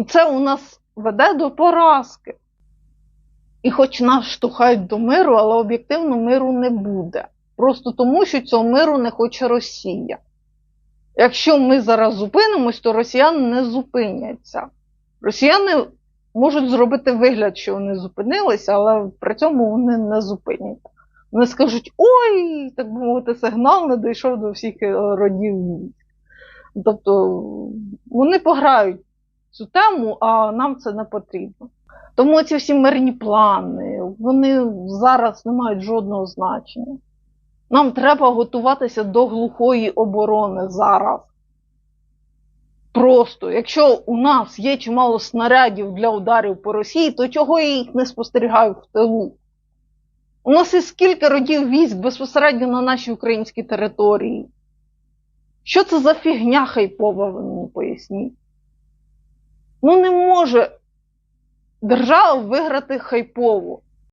І це у нас веде до поразки. І хоч нас штовхають до миру, але об'єктивно миру не буде. Просто тому, що цього миру не хоче Росія. Якщо ми зараз зупинимось, то росіяни не зупиняться. Росіяни можуть зробити вигляд, що вони зупинилися, але при цьому вони не зупиняться. Вони скажуть: ой, так би мовити, сигнал не дійшов до всіх е, родів військ. Тобто вони пограють цю тему, а нам це не потрібно. Тому ці всі мирні плани, вони зараз не мають жодного значення. Нам треба готуватися до глухої оборони зараз. Просто, якщо у нас є чимало снарядів для ударів по Росії, то чого я їх не спостерігаю в тилу? У нас є скільки родів військ безпосередньо на нашій українській території. Що це за фігня хайпова, ви мені поясніть? Ну, не може держава виграти хайпово.